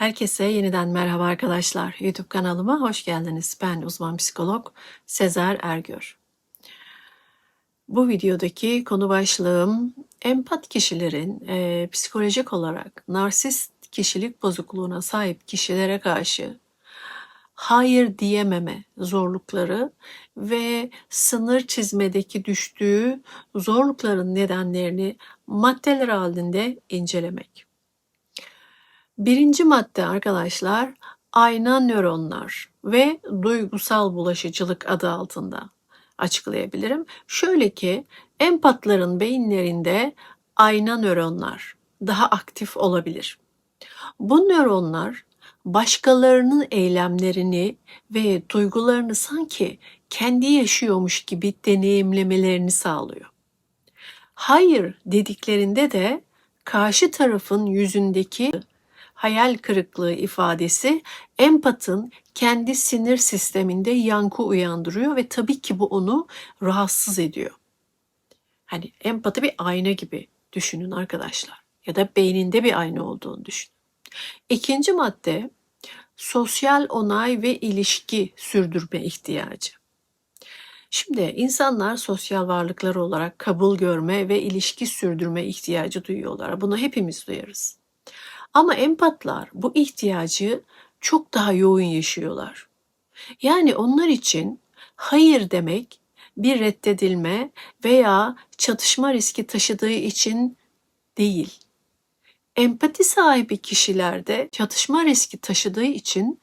Herkese yeniden merhaba arkadaşlar. YouTube kanalıma hoş geldiniz. Ben uzman psikolog Sezer Ergör. Bu videodaki konu başlığım empat kişilerin e, psikolojik olarak narsist kişilik bozukluğuna sahip kişilere karşı hayır diyememe zorlukları ve sınır çizmedeki düştüğü zorlukların nedenlerini maddeler halinde incelemek. Birinci madde arkadaşlar ayna nöronlar ve duygusal bulaşıcılık adı altında açıklayabilirim. Şöyle ki empatların beyinlerinde ayna nöronlar daha aktif olabilir. Bu nöronlar başkalarının eylemlerini ve duygularını sanki kendi yaşıyormuş gibi deneyimlemelerini sağlıyor. Hayır dediklerinde de karşı tarafın yüzündeki hayal kırıklığı ifadesi empatın kendi sinir sisteminde yankı uyandırıyor ve tabii ki bu onu rahatsız ediyor. Hani empati bir ayna gibi düşünün arkadaşlar ya da beyninde bir ayna olduğunu düşünün. İkinci madde sosyal onay ve ilişki sürdürme ihtiyacı. Şimdi insanlar sosyal varlıklar olarak kabul görme ve ilişki sürdürme ihtiyacı duyuyorlar. Bunu hepimiz duyarız. Ama empatlar bu ihtiyacı çok daha yoğun yaşıyorlar. Yani onlar için hayır demek bir reddedilme veya çatışma riski taşıdığı için değil. Empati sahibi kişilerde çatışma riski taşıdığı için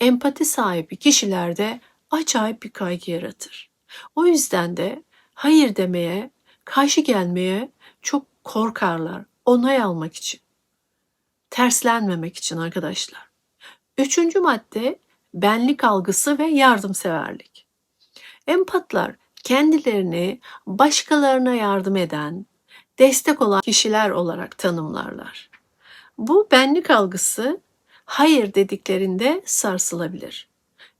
empati sahibi kişilerde acayip bir kaygı yaratır. O yüzden de hayır demeye, karşı gelmeye çok korkarlar onay almak için terslenmemek için arkadaşlar. Üçüncü madde benlik algısı ve yardımseverlik. Empatlar kendilerini başkalarına yardım eden, destek olan kişiler olarak tanımlarlar. Bu benlik algısı hayır dediklerinde sarsılabilir.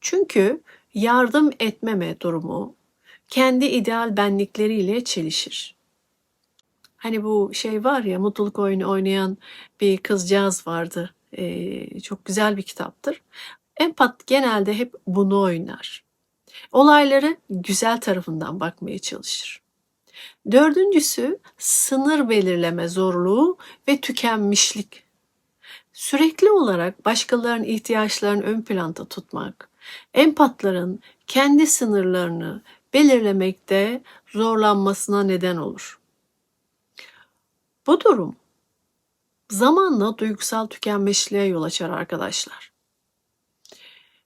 Çünkü yardım etmeme durumu kendi ideal benlikleriyle çelişir. Hani bu şey var ya mutluluk oyunu oynayan bir kızcağız vardı. Ee, çok güzel bir kitaptır. Empat genelde hep bunu oynar. Olayları güzel tarafından bakmaya çalışır. Dördüncüsü sınır belirleme zorluğu ve tükenmişlik. Sürekli olarak başkalarının ihtiyaçlarını ön planda tutmak, empatların kendi sınırlarını belirlemekte zorlanmasına neden olur. Bu durum zamanla duygusal tükenmişliğe yol açar arkadaşlar.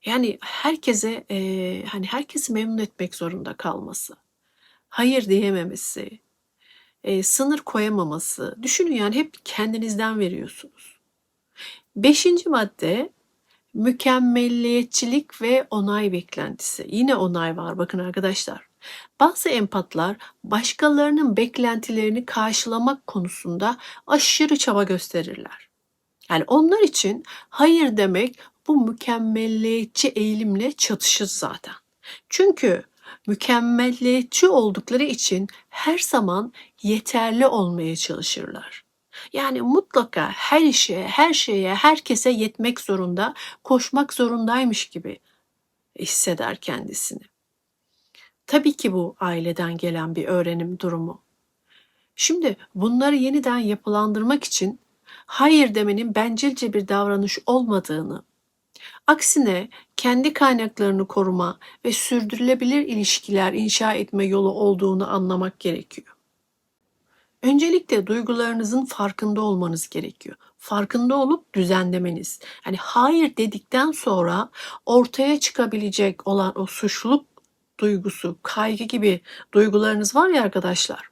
Yani herkese e, hani herkesi memnun etmek zorunda kalması, hayır diyememesi, e, sınır koyamaması. Düşünün yani hep kendinizden veriyorsunuz. Beşinci madde mükemmelliyetçilik ve onay beklentisi. Yine onay var bakın arkadaşlar. Bazı empatlar başkalarının beklentilerini karşılamak konusunda aşırı çaba gösterirler. Yani onlar için hayır demek bu mükemmelliyetçi eğilimle çatışır zaten. Çünkü mükemmelliyetçi oldukları için her zaman yeterli olmaya çalışırlar. Yani mutlaka her işe, her şeye, herkese yetmek zorunda, koşmak zorundaymış gibi hisseder kendisini. Tabii ki bu aileden gelen bir öğrenim durumu. Şimdi bunları yeniden yapılandırmak için hayır demenin bencilce bir davranış olmadığını, aksine kendi kaynaklarını koruma ve sürdürülebilir ilişkiler inşa etme yolu olduğunu anlamak gerekiyor. Öncelikle duygularınızın farkında olmanız gerekiyor. Farkında olup düzenlemeniz. Yani hayır dedikten sonra ortaya çıkabilecek olan o suçluluk duygusu, kaygı gibi duygularınız var ya arkadaşlar.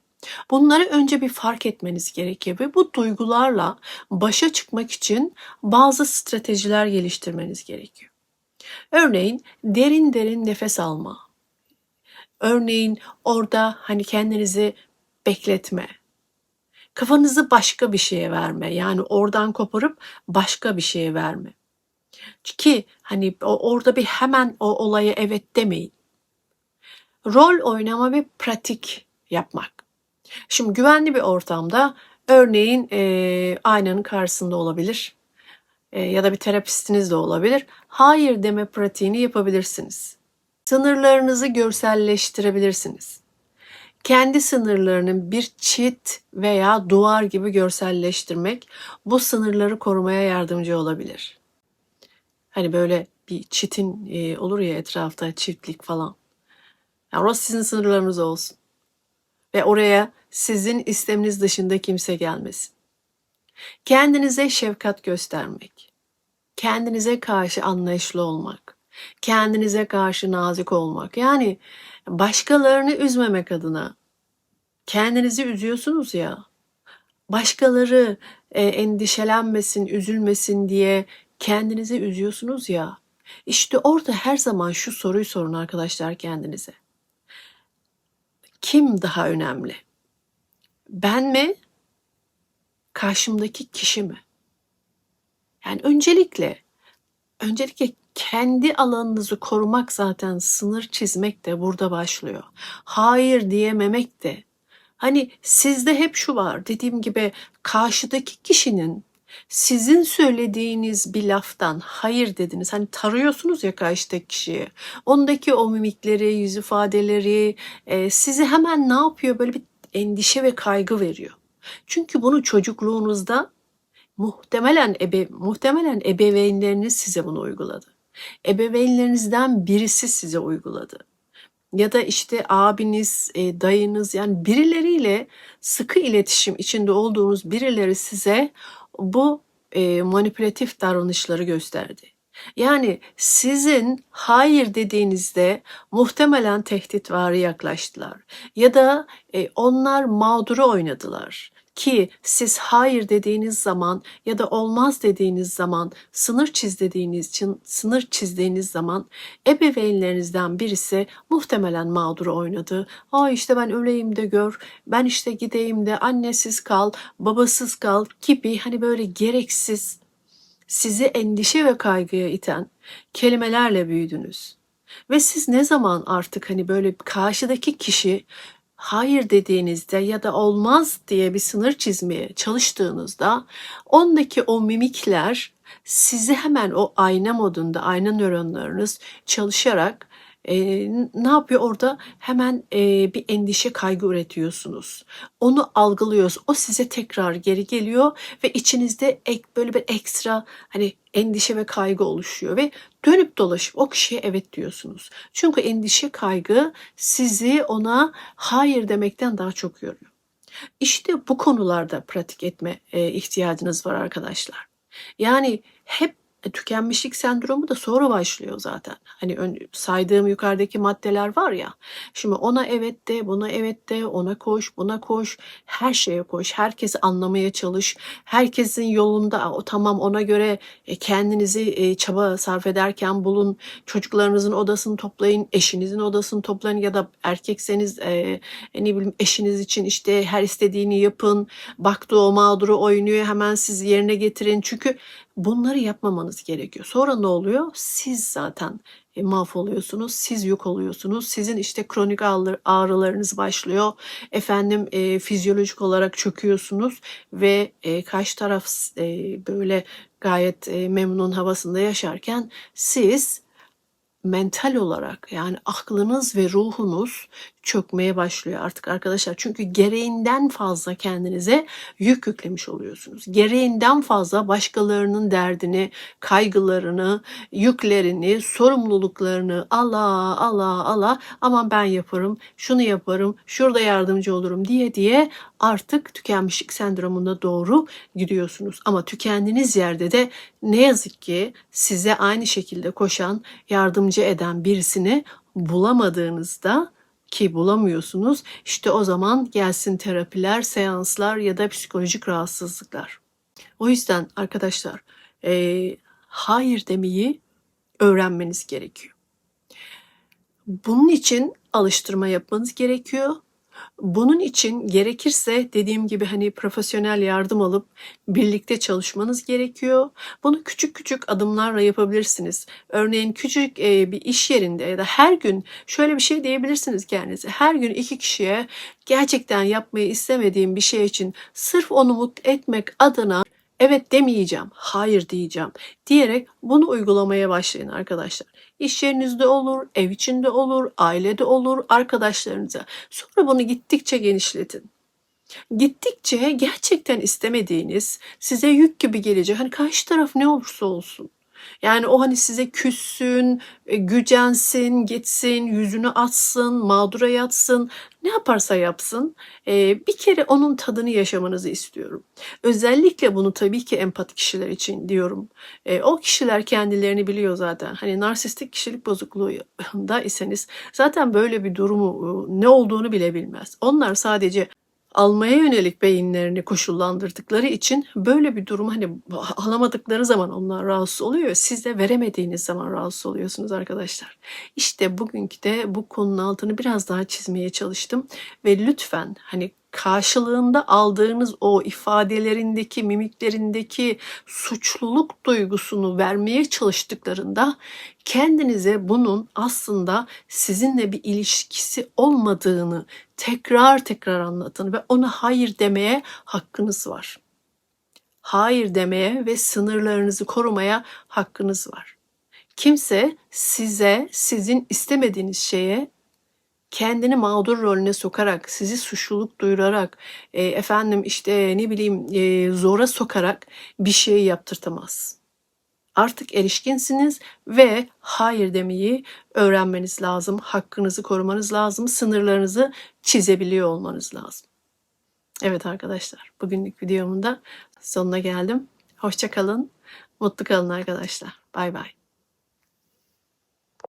Bunları önce bir fark etmeniz gerekiyor ve bu duygularla başa çıkmak için bazı stratejiler geliştirmeniz gerekiyor. Örneğin derin derin nefes alma. Örneğin orada hani kendinizi bekletme. Kafanızı başka bir şeye verme. Yani oradan koparıp başka bir şeye verme. Ki hani orada bir hemen o olaya evet demeyin rol oynama ve pratik yapmak. Şimdi güvenli bir ortamda örneğin e, aynanın karşısında olabilir. e, ya da bir terapistiniz de olabilir. Hayır deme pratiğini yapabilirsiniz. Sınırlarınızı görselleştirebilirsiniz. Kendi sınırlarını bir çit veya duvar gibi görselleştirmek bu sınırları korumaya yardımcı olabilir. Hani böyle bir çitin e, olur ya etrafta çiftlik falan. Yani orası sizin sınırlarınız olsun. Ve oraya sizin isteminiz dışında kimse gelmesin. Kendinize şefkat göstermek, kendinize karşı anlayışlı olmak, kendinize karşı nazik olmak. Yani başkalarını üzmemek adına kendinizi üzüyorsunuz ya. Başkaları e, endişelenmesin, üzülmesin diye kendinizi üzüyorsunuz ya. İşte orada her zaman şu soruyu sorun arkadaşlar kendinize. Kim daha önemli? Ben mi? Karşımdaki kişi mi? Yani öncelikle öncelikle kendi alanınızı korumak zaten sınır çizmek de burada başlıyor. Hayır diyememek de. Hani sizde hep şu var dediğim gibi karşıdaki kişinin sizin söylediğiniz bir laftan hayır dediniz. Hani tarıyorsunuz ya karşıdaki kişiyi. Ondaki o mimikleri, yüz ifadeleri e, sizi hemen ne yapıyor? Böyle bir endişe ve kaygı veriyor. Çünkü bunu çocukluğunuzda muhtemelen ebe, muhtemelen ebeveynleriniz size bunu uyguladı. Ebeveynlerinizden birisi size uyguladı. Ya da işte abiniz, e, dayınız yani birileriyle sıkı iletişim içinde olduğunuz birileri size bu e, manipülatif davranışları gösterdi. Yani sizin hayır dediğinizde muhtemelen tehditvari yaklaştılar ya da e, onlar mağduru oynadılar ki siz hayır dediğiniz zaman ya da olmaz dediğiniz zaman sınır çiz dediğiniz için sınır çizdiğiniz zaman ebeveynlerinizden birisi muhtemelen mağduru oynadı. Aa işte ben öleyim de gör, ben işte gideyim de annesiz kal, babasız kal gibi hani böyle gereksiz sizi endişe ve kaygıya iten kelimelerle büyüdünüz. Ve siz ne zaman artık hani böyle karşıdaki kişi hayır dediğinizde ya da olmaz diye bir sınır çizmeye çalıştığınızda ondaki o mimikler sizi hemen o ayna modunda ayna nöronlarınız çalışarak e, ne yapıyor orada? Hemen e, bir endişe kaygı üretiyorsunuz. Onu algılıyoruz. O size tekrar geri geliyor ve içinizde ek, böyle bir ekstra hani endişe ve kaygı oluşuyor ve dönüp dolaşıp o kişiye evet diyorsunuz. Çünkü endişe kaygı sizi ona hayır demekten daha çok yoruyor. İşte bu konularda pratik etme e, ihtiyacınız var arkadaşlar. Yani hep e, tükenmişlik sendromu da sonra başlıyor zaten. Hani ön, saydığım yukarıdaki maddeler var ya. Şimdi ona evet de, buna evet de, ona koş, buna koş, her şeye koş. Herkesi anlamaya çalış. Herkesin yolunda o tamam ona göre e, kendinizi e, çaba sarf ederken bulun. Çocuklarınızın odasını toplayın, eşinizin odasını toplayın ya da erkekseniz e, ne bileyim eşiniz için işte her istediğini yapın. Baktı o mağduru oynuyor hemen siz yerine getirin. Çünkü bunları yapmamanız gerekiyor. Sonra ne oluyor? Siz zaten e, mahvoluyorsunuz, siz yok oluyorsunuz. Sizin işte kronik ağrılarınız başlıyor. Efendim e, fizyolojik olarak çöküyorsunuz ve e, karşı taraf e, böyle gayet e, memnun havasında yaşarken siz mental olarak yani aklınız ve ruhunuz çökmeye başlıyor artık arkadaşlar. Çünkü gereğinden fazla kendinize yük yüklemiş oluyorsunuz. Gereğinden fazla başkalarının derdini, kaygılarını, yüklerini, sorumluluklarını ala ala ala aman ben yaparım, şunu yaparım, şurada yardımcı olurum diye diye artık tükenmişlik sendromuna doğru gidiyorsunuz. Ama tükendiğiniz yerde de ne yazık ki size aynı şekilde koşan, yardımcı eden birisini bulamadığınızda ki bulamıyorsunuz. İşte o zaman gelsin terapiler, seanslar ya da psikolojik rahatsızlıklar. O yüzden arkadaşlar e, hayır demeyi öğrenmeniz gerekiyor. Bunun için alıştırma yapmanız gerekiyor. Bunun için gerekirse dediğim gibi hani profesyonel yardım alıp birlikte çalışmanız gerekiyor. Bunu küçük küçük adımlarla yapabilirsiniz. Örneğin küçük e, bir iş yerinde ya da her gün şöyle bir şey diyebilirsiniz kendinize. Her gün iki kişiye gerçekten yapmayı istemediğim bir şey için sırf onu mutlu etmek adına evet demeyeceğim, hayır diyeceğim diyerek bunu uygulamaya başlayın arkadaşlar. İş yerinizde olur, ev içinde olur, ailede olur, arkadaşlarınıza. Sonra bunu gittikçe genişletin. Gittikçe gerçekten istemediğiniz, size yük gibi gelecek. Hani karşı taraf ne olursa olsun. Yani o hani size küssün, e, gücensin, gitsin, yüzünü atsın, mağdura yatsın, ne yaparsa yapsın. e, bir kere onun tadını yaşamanızı istiyorum. Özellikle bunu tabii ki empat kişiler için diyorum. E, o kişiler kendilerini biliyor zaten. Hani narsistik kişilik bozukluğunda iseniz zaten böyle bir durumu ne olduğunu bile bilmez. Onlar sadece almaya yönelik beyinlerini koşullandırdıkları için böyle bir durum hani alamadıkları zaman onlar rahatsız oluyor. Siz de veremediğiniz zaman rahatsız oluyorsunuz arkadaşlar. İşte bugünkü de bu konunun altını biraz daha çizmeye çalıştım ve lütfen hani karşılığında aldığınız o ifadelerindeki, mimiklerindeki suçluluk duygusunu vermeye çalıştıklarında kendinize bunun aslında sizinle bir ilişkisi olmadığını tekrar tekrar anlatın ve ona hayır demeye hakkınız var. Hayır demeye ve sınırlarınızı korumaya hakkınız var. Kimse size sizin istemediğiniz şeye kendini mağdur rolüne sokarak, sizi suçluluk duyurarak, e, efendim işte ne bileyim e, zora sokarak bir şey yaptırtamaz. Artık erişkinsiniz ve hayır demeyi öğrenmeniz lazım. Hakkınızı korumanız lazım. Sınırlarınızı çizebiliyor olmanız lazım. Evet arkadaşlar, bugünlük videomun da sonuna geldim. Hoşça kalın, mutlu kalın arkadaşlar. Bay bay.